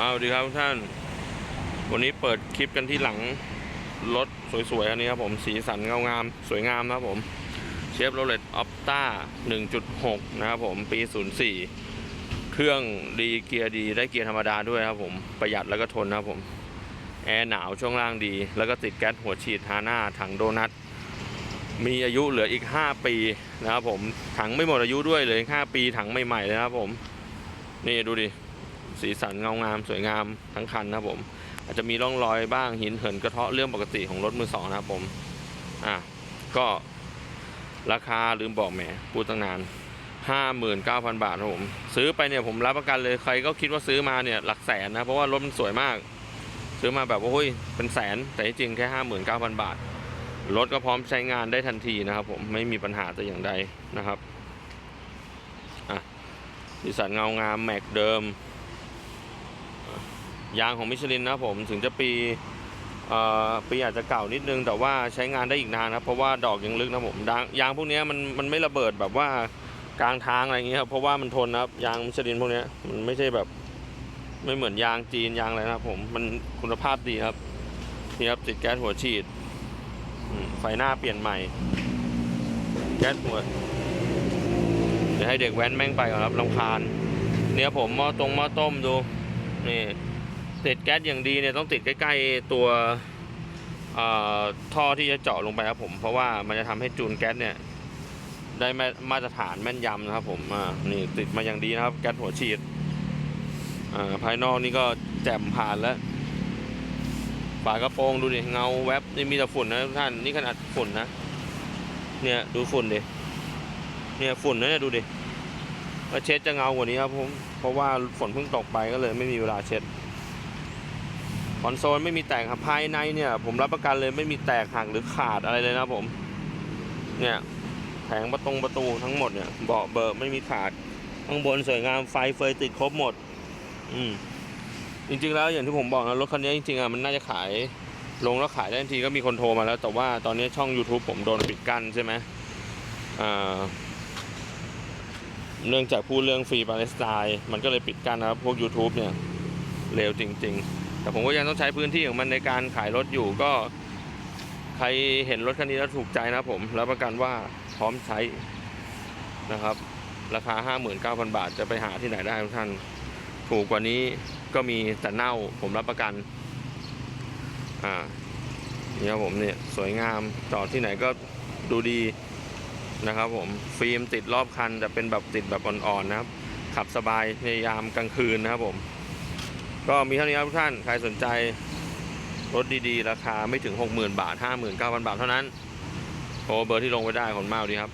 เอาดีครับทุกท่าน วันนี้เปิดคลิปกันที่หลังรถสวยๆอันนี้ครับผม สีสันเงางาม สวยงามนะครับผม เชฟโรเลตออปต้า1.6 นะครับผม ปี 04 เครื่องดีเกียร์ดีได้เกียร์ธรรมดาด้วยครับผม ประหยัดแล้วก็ทนนะครับผม แอร์หนาวช่วงล่างดี แล้วก็ติดแก๊สหัวฉีดฮาน่าถังโดนัท มีอายุเหลืออีก 5 ปีนะครับผม ถังไม่หมดอายุด้วยเลย5ปีถังใหม่ๆเลยนะครับผม นี่ดูดิ สีสันเงางามสวยงามทั้งคันนะครับผม อาจจะมีร่องรอยบ้างหินเหินกระเทาะเรื่องปกติของรถมือสองนะครับผมอะก็ราคาลืมบอกแหมพูดตั้งนาน 59,000 บาทครับผม ซื้อไปเนี่ยผมรับประกันเลยใครก็คิดว่าซื้อมาเนี่ยหลักแสนนะ เพราะว่ารถมันสวยมาก ซื้อมาแบบว่าโอ้ยเป็นแสน แต่ที่จริงแค่ 59,000 บาท รถก็พร้อมใช้งานได้ทันทีนะครับผมไม่มีปัญหาแต่อย่างใดนะครับอะสีสันเงางามแม็กเดิม ยางของมิชลินนะผมถึงจะปีเอ่อปีอาจจะเก่านิดนึง แต่ว่าใช้งานได้อีกนานครับเพราะว่าดอกยังลึกนะผมยางพวกนี้มันมันไม่ระเบิดแบบว่ากลางทางอะไรอย่างเงี้ยครับเพราะว่ามันทนนะครับยางมิชลินพวกนี้มันไม่ใช่แบบไม่เหมือนยางจีนยางอะไรนะผมมันคุณภาพดีครับนี่ครับติดแก๊สหัวฉีดไฟหน้าเปลี่ยนใหม่ แก๊สหัวเดี๋ยวให้เด็กแว้นแม่งไปก่อนครับลำคาญเนี่ยผมหม้อตรงหม้อต้มดูนี่ ติดแก๊สอย่างดีเนี่ยต้องติดใกล้ ๆ ตัวท่อที่จะเจาะลงไปครับผม เพราะว่ามันจะทำให้จูนแก๊สเนี่ย ได้มามาตรฐานแม่นยำนะครับผมนี่ติดมาอย่างดีนะครับ แก๊สหัวฉีดภายนอกนี่ก็แจ่มผ่านแล้วฝากระโปรงดูดิเงาแวบนี่มีแต่ฝุ่นนะทุกท่านนี่ขนาดฝุ่นนะเนี่ยดูฝุ่นดิเนี่ยฝุ่นนะเนี่ยดูดิว่าเช็ดจะเงากว่านี้ครับผมเพราะว่าฝนเพิ่งตกไปก็เลยไม่มีเวลาเช็ด คอนโซลไม่มีแตกครับภายในเนี่ย ผมรับประกันเลยไม่มีแตกหักหรือขาดอะไรเลยนะผม เนี่ยแผงประตงประตูทั้งหมดเนี่ยเบาะเบอร์ไม่มีขาดข้างบนสวยงามไฟเฟยติดครบหมด อืมจริงๆแล้วอย่างที่ผมบอกนะรถคันนี้จริงๆอะมันน่าจะขายลงแล้วขายได้ทันทีก็มีคนโทรมาแล้ว แต่ว่าตอนนี้ช่อง YouTube ผมโดนปิดกั้นใช่ไหมอ่าเนื่องจากพูดเรื่องฟรีปาเลสไตน์มันก็เลยปิดกั้นนะครับ พวก YouTube เนี่ยเร็วจริง ๆ แต่ผมก็ยังต้องใช้พื้นที่ของมันในการขายรถอยู่ก็ใครเห็นรถคันนี้แล้วถูกใจนะผมรับประกันว่าพร้อมใช้นะครับ ราคา 59,000 บาทจะไปหาที่ไหนได้ทุกท่าน ถูกกว่านี้ก็มีแต่เน่าผมรับประกัน อ่านี่ครับผมเนี่ยสวยงามจอดที่ไหนก็ดูดีนะครับผมฟิล์มติดรอบคันจะเป็นแบบติดแบบอ่อนๆนะครับ ขับสบายในยามกลางคืนนะครับผม ก็มีเท่านี้ครับทุกท่าน ใครสนใจรถดีๆ ราคาไม่ถึง 60,000 บาท 59,000 บาทเท่านั้นโทรเบอร์ที่ลงไว้ได้ของเมากดีครับ